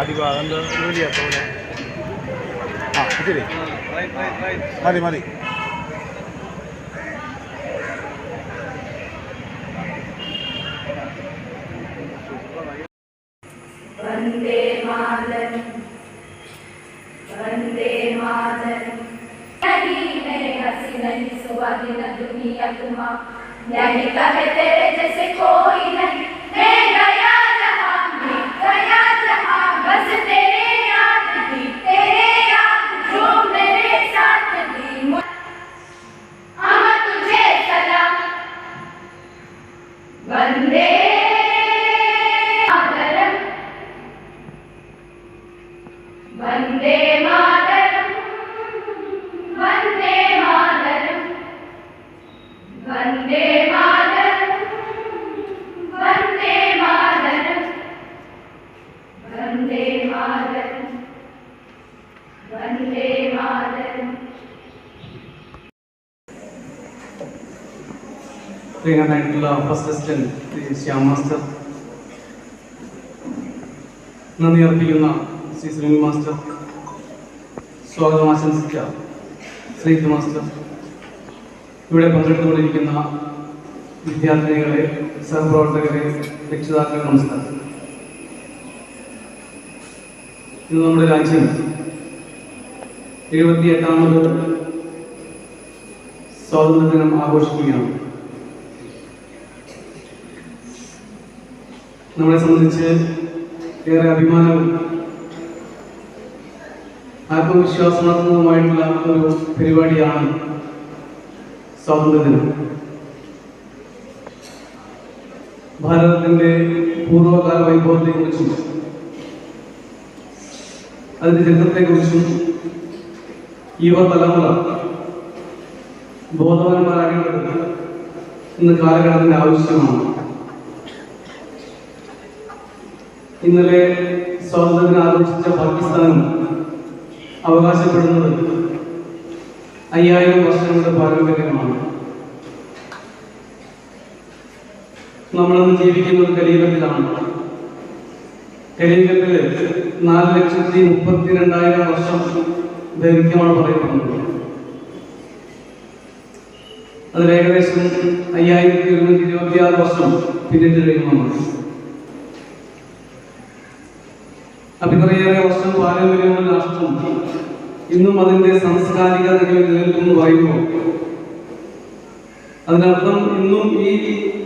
അടിഭാഗം ജോലിയാ? ആ മതി മതി. പ്രിയനായിട്ടുള്ള first assistant Shri Shyam master. നന്ദി അർപ്പിക്കുന്ന ശ്രീ സുനിൽ മാസ്റ്റർ. സ്വാഗതം ആശംസിച്ച ശ്രീത് മാസ്റ്റർ. ഇവിടെ പങ്കെടുത്തുകൊണ്ടിരിക്കുന്ന വിദ്യാർത്ഥിനികളെ സഹപ്രവർത്തകരെ രക്ഷിതാക്കളെ നമസ്കാരം. ഇന്ന് നമ്മുടെ രാജ്യം എഴുപത്തി എട്ടാമത് സ്വാതന്ത്ര്യ സ്വാതന്ത്ര്യദിനം ആഘോഷിക്കുകയാണ്. നമ്മളെ സംബന്ധിച്ച് ഏറെ അഭിമാനവും ആത്മവിശ്വാസമാർന്നതുമായിട്ടുള്ള ഒരു പരിപാടിയാണ് സ്വാതന്ത്ര്യദിനം ഭാരതത്തിന്റെ പൂർവകാല വൈഭവത്തെക്കുറിച്ചും അതിന്റെ ചരിത്രത്തെക്കുറിച്ചും യുവതലമുറ ബോധവാന്മാരാകേണ്ടത് ഇന്ന് കാലഘട്ടത്തിന്റെ ആവശ്യമാണ്. ഇന്നലെ സ്വാതന്ത്ര്യം ആഘോഷിച്ച പാകിസ്ഥാൻ അവകാശപ്പെടുന്നത് അയ്യായിരം വർഷങ്ങളുടെ പാരമ്പര്യമാണ്. നമ്മളിന്ന് ജീവിക്കുന്നത് കലിയുഗത്തിലാണ് കലിയുഗത്തിൽ നാല് ലക്ഷത്തി മുപ്പത്തി രണ്ടായിരം വർഷം ദൈർഘ്യമാണ് പറയപ്പെടുന്നത് അതിൽ ഏകദേശം അയ്യായിരത്തി ഒരുന്നൂറ്റി ഇരുപത്തി ആറ് വർഷം പിന്നിട്ട് കഴിയുന്നതാണ്. അപ്പൊ വർഷം പാരമ്പര്യമുള്ള രാഷ്ട്രം. ഇന്നും അതിന്റെ സാംസ്കാരിക നിലനിൽക്കുന്നു പറയുമ്പോൾ അതിനർത്ഥം ഇന്നും ഈ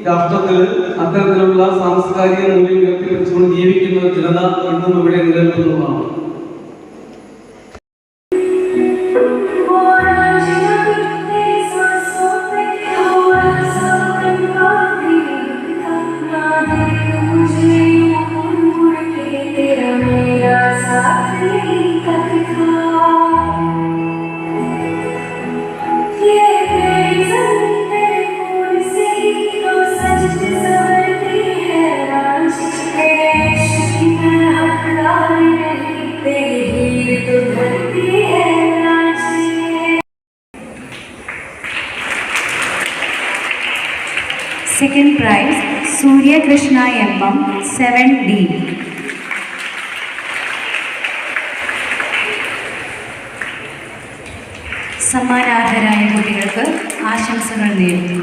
രാഷ്ട്രത്തിൽ അത്തരത്തിലുള്ള സാംസ്കാരിക മൂല്യം ഉയർത്തിപ്പിടിച്ചുകൊണ്ട് ജീവിക്കുന്ന ജനത ഇന്നും ഇവിടെ നിലനിൽക്കുന്നതാണ്. Second prize, Surya Krishna Yambam, 7D. സമ്മാനാർഹരായ കുട്ടികൾക്ക് ആശംസകൾ നേരുന്നു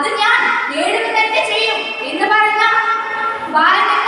അത് ഞാൻ തന്നെ ചെയ്യും എന്ന് പറഞ്ഞ ബാലഗംഗാധർ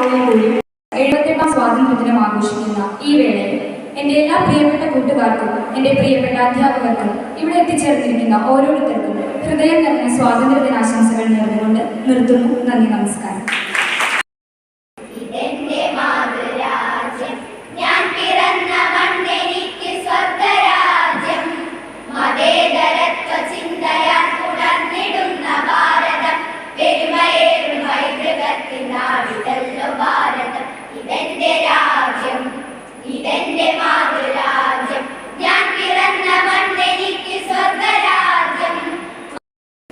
വാക്കുകളിൽ കൂടി എഴുപത്തെട്ടാം സ്വാതന്ത്ര്യദിനം ആഘോഷിക്കുന്ന ഈ വേളയിൽ എന്റെ എല്ലാ പ്രിയപ്പെട്ട കൂട്ടുകാർക്കും എന്റെ പ്രിയപ്പെട്ട അധ്യാപകർക്കും ഇവിടെ എത്തിച്ചേർന്നിരിക്കുന്ന ഓരോരുത്തർക്കും ഹൃദയം നിറഞ്ഞ സ്വാതന്ത്ര്യദിനാശംസകൾ നേർന്നുകൊണ്ട് നിർത്തുന്നു. നന്ദി നമസ്കാരം.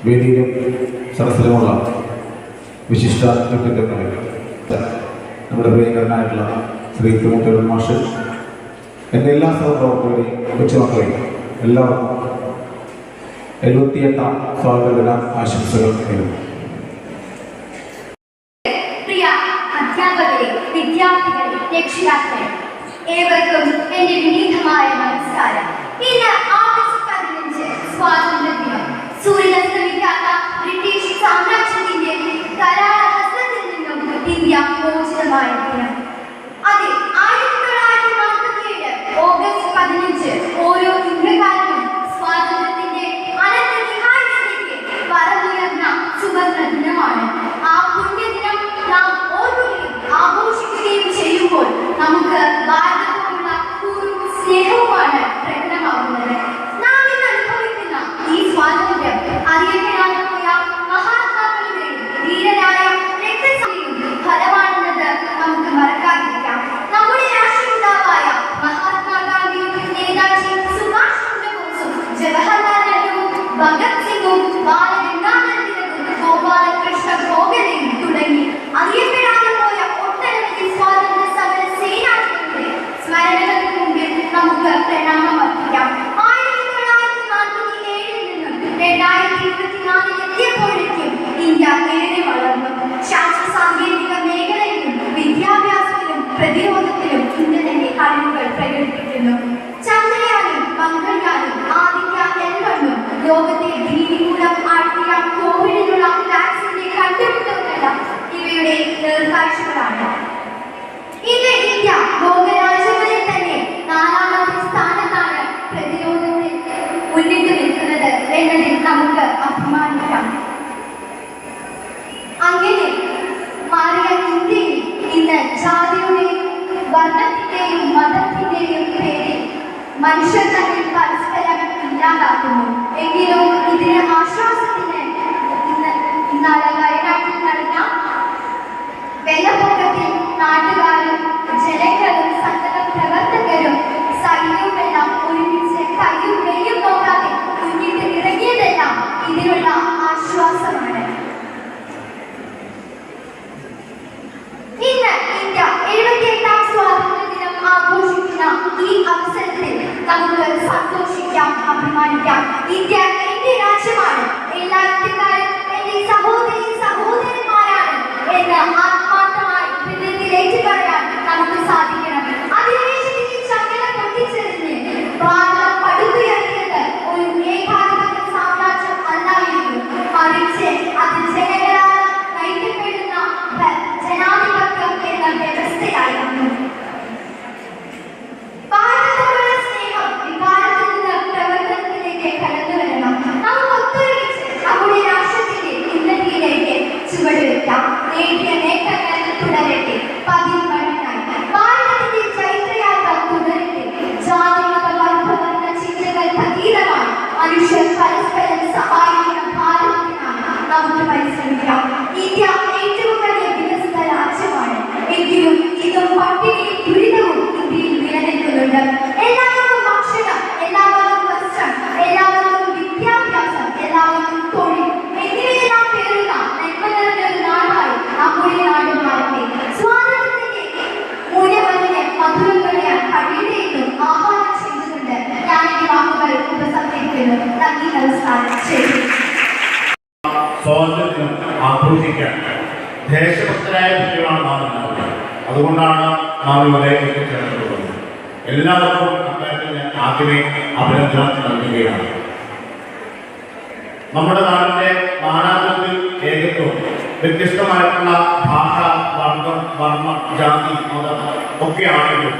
വേദിയിലും സദസ്സിലുമുള്ള വിശിഷ്ട വ്യക്തിത്വങ്ങളെ നമ്മുടെ പ്രിയങ്കരനായിട്ടുള്ള ശ്രീ തുമുട്ടൂർ മാഷ് എന്റെ എല്ലാ സഹപ്രവർത്തകരെയും കൊച്ചുമക്കളെയും എല്ലാവർക്കും എഴുപത്തിയെട്ടാം സ്വാതന്ത്ര്യദിന ആശംസകൾ നേരുന്നു. പ്രിയ അധ്യാപകരെ വിദ്യാർത്ഥികളെ രക്ഷിതാക്കളെ ഏവർക്കും എന്റെ വിനീതമായ നമസ്കാരം. ഇന്ന് ആഗസ്റ്റ് പതിനഞ്ച് സ്വാതന്ത്ര്യ ലോകത്തെ ഭീതിമൂലം ആഴ്ത്തിയ കോവിഡിനുള്ള വാക്സിന്റെ കണ്ടുപിടുത്തമെല്ലാം ഇവയുടെ നേർക്കാഴ്ചകളാണ്. ഇന്ന് ഇന്ത്യ തന്നെ നാലാമത്തെ സ്ഥാനത്താണ് പ്രതിരോധത്തിൽ മുന്നിട്ട് നിൽക്കുന്നത് എന്നതിൽ നമുക്ക് അഭിമാനിക്കാം. അങ്ങനെ മാറിയ ഇന്ത്യയിൽ ഇന്ന് ജാതിയുടെയും വർണത്തിന്റെയും മതത്തിന്റെയും പേരിൽ മനുഷ്യർ ഇല്ലാതാക്കുന്നു. എങ്കിലും ഇതിന് ആശ്വാസത്തിന് വയനാട്ടിൽ നടന്ന വെള്ളപ്പൊക്കത്തിൽ നാട്ടുകാരും ജനങ്ങളും എല്ലാവർക്കും എല്ലാവർക്കും എല്ലാവർക്കും നമ്മുടെ ആഹ്വാനം ഞാൻ നന്ദി ദേശഭക്തരായ കുട്ടികളാണ് നാം അതുകൊണ്ടാണ് നാം ഇവിടെ എത്തിച്ചേർന്നിട്ടുള്ളത് എല്ലാവർക്കും അക്കാര്യത്തിൽ ഞാൻ ആദ്യമേ അഭിനന്ദനം നൽകുകയാണ്. നമ്മുടെ നാടിന്റെ നാനാത്വത്തിൽ ഏകത്വം വ്യത്യസ്തമായിട്ടുള്ള ഭാഷ വർഗം വർമ്മ ജാതി മതം ഒക്കെ ആണെങ്കിലും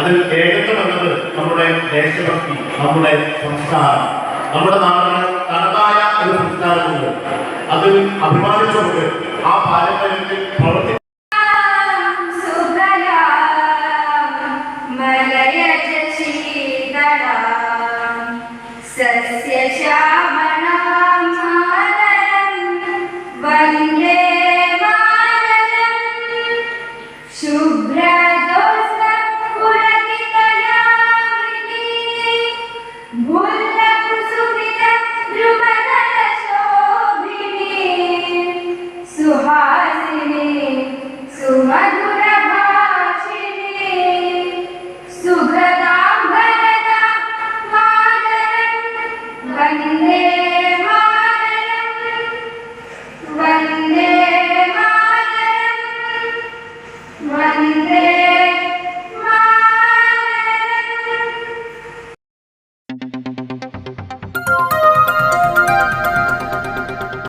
അതിൽ ഏകത്വം എന്നത് നമ്മുടെ ദേശഭക്തി നമ്മുടെ സംസ്കാരം. നമ്മുടെ നാടിന് തനതായ ഒരു സംസ്കാരമുണ്ട്. അതിൽ അഭിമാനിച്ചുകൊണ്ട് ആ പാരമ്പര്യം